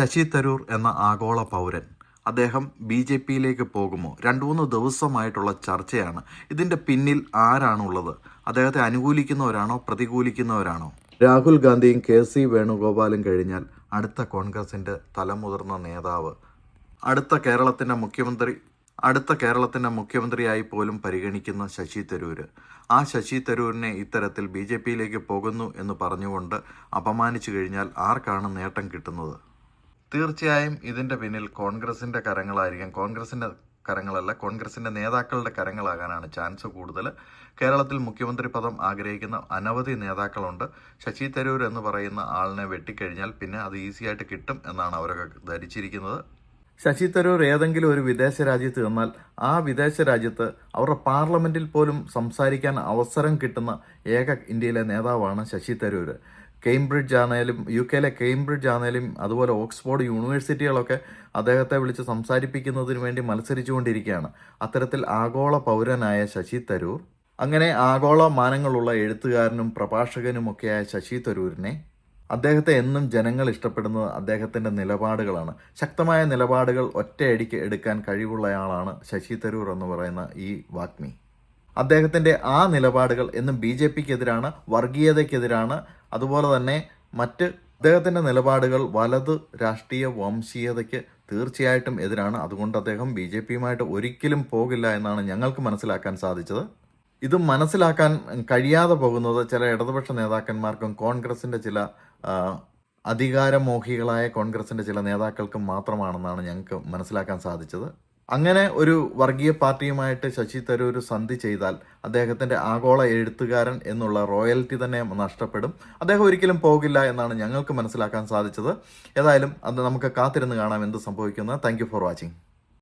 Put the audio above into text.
ശശി തരൂർ എന്ന ആഗോള പൗരൻ. അദ്ദേഹം ബി ജെ പിയിലേക്ക് പോകുമോ? രണ്ടു മൂന്ന് ദിവസമായിട്ടുള്ള ചർച്ചയാണ്. ഇതിന്റെ പിന്നിൽ ആരാണുള്ളത്? അദ്ദേഹത്തെ അനുകൂലിക്കുന്നവരാണോ? പ്രതികൂലിക്കുന്നവരാണോ? രാഹുൽ ഗാന്ധിയും കെ സി വേണുഗോപാലും കഴിഞ്ഞാൽ അടുത്ത കോൺഗ്രസിന്റെ തലമുതിർന്ന നേതാവ് അടുത്ത കേരളത്തിന്റെ മുഖ്യമന്ത്രി അടുത്ത കേരളത്തിന്റെ മുഖ്യമന്ത്രിയായി പോലും പരിഗണിക്കുന്ന ശശി തരൂർ ആ ശശി തരൂരിനെ ഇത്തരത്തിൽ ബി ജെ പിയിലേക്ക് പോകുന്നു എന്ന് പറഞ്ഞുകൊണ്ട് അപമാനിച്ചു കഴിഞ്ഞാൽ ആർക്കാണ് നേട്ടം കിട്ടുന്നത്? തീർച്ചയായും ഇതിന്റെ പിന്നിൽ കോൺഗ്രസിന്റെ കരങ്ങളായിരിക്കും. കോൺഗ്രസിന്റെ കരങ്ങളല്ല കോൺഗ്രസിന്റെ നേതാക്കളുടെ കരങ്ങളാകാനാണ് ചാൻസ് കൂടുതൽ. കേരളത്തിൽ മുഖ്യമന്ത്രി പദം ആഗ്രഹിക്കുന്ന അനവധി നേതാക്കളുണ്ട്. ശശി തരൂർ എന്ന് പറയുന്ന ആളിനെ വെട്ടിക്കഴിഞ്ഞാൽ പിന്നെ അത് ഈസിയായിട്ട് കിട്ടും എന്നാണ് അവരൊക്കെ ധരിച്ചിരിക്കുന്നത്. ശശി തരൂർ ഏതെങ്കിലും ഒരു വിദേശ രാജ്യത്ത് ചെന്നാൽ ആ വിദേശ രാജ്യത്ത് അവരുടെ പാർലമെന്റിൽ പോലും സംസാരിക്കാൻ അവസരം കിട്ടുന്ന ഏക ഇന്ത്യയിലെ നേതാവാണ് ശശി തരൂർ. കേംബ്രിഡ്ജ് ആണേലും യു കെയിലെ കേംബ്രിഡ്ജ് ആണേലും അതുപോലെ ഓക്സ്ഫോർഡ് യൂണിവേഴ്സിറ്റികളൊക്കെ അദ്ദേഹത്തെ വിളിച്ച് സംസാരിപ്പിക്കുന്നതിന് വേണ്ടി മത്സരിച്ചുകൊണ്ടിരിക്കുകയാണ്. അത്തരത്തിൽ ആഗോള പൗരനായ ശശി തരൂർ അങ്ങനെ ആഗോള മാനങ്ങളുള്ള എഴുത്തുകാരനും പ്രഭാഷകനുമൊക്കെയായ ശശി തരൂരിനെ അദ്ദേഹത്തെ എന്നും ജനങ്ങൾ ഇഷ്ടപ്പെടുന്നത് അദ്ദേഹത്തിന്റെ നിലപാടുകളാണ്. ശക്തമായ നിലപാടുകൾ ഒറ്റയടിക്ക് എടുക്കാൻ കഴിവുള്ളയാളാണ് ശശി തരൂർ എന്ന് പറയുന്ന ഈ വാഗ്മി. അദ്ദേഹത്തിന്റെ ആ നിലപാടുകൾ എന്നും ബി ജെ പിക്കെതിരാണ് വർഗീയതയ്ക്കെതിരാണ് അതുപോലെ തന്നെ മറ്റ് അദ്ദേഹത്തിന്റെ നിലപാടുകൾ വലത് രാഷ്ട്രീയ വംശീയതയ്ക്ക് തീർച്ചയായിട്ടും എതിരാണ്. അതുകൊണ്ട് അദ്ദേഹം ബി ജെ പിയുമായിട്ട് ഒരിക്കലും പോകില്ല എന്നാണ് ഞങ്ങൾക്ക് മനസ്സിലാക്കാൻ സാധിച്ചത്. ഇത് മനസ്സിലാക്കാൻ കഴിയാതെ പോകുന്നത് ചില ഇടതുപക്ഷ നേതാക്കന്മാർക്കും കോൺഗ്രസിന്റെ ചില അധികാരമോഹികളായ കോൺഗ്രസിന്റെ ചില നേതാക്കൾക്കും മാത്രമാണെന്നാണ് ഞങ്ങൾക്ക് മനസ്സിലാക്കാൻ സാധിച്ചത്. അങ്ങനെ ഒരു വർഗീയ പാർട്ടിയുമായിട്ട് ശശി തരൂർ സന്ധി ചെയ്താൽ അദ്ദേഹത്തിന്റെ ആഗോള എഴുത്തുകാരൻ എന്നുള്ള റോയൽറ്റി തന്നെ നഷ്ടപ്പെടും. അദ്ദേഹം ഒരിക്കലും പോകില്ല എന്നാണ് ഞങ്ങൾക്ക് മനസ്സിലാക്കാൻ സാധിച്ചത്. ഏതായാലും അത് നമുക്ക് കാത്തിരുന്ന് കാണാം എന്ത് സംഭവിക്കുന്നത് താങ്ക് ഫോർ വാച്ചിങ്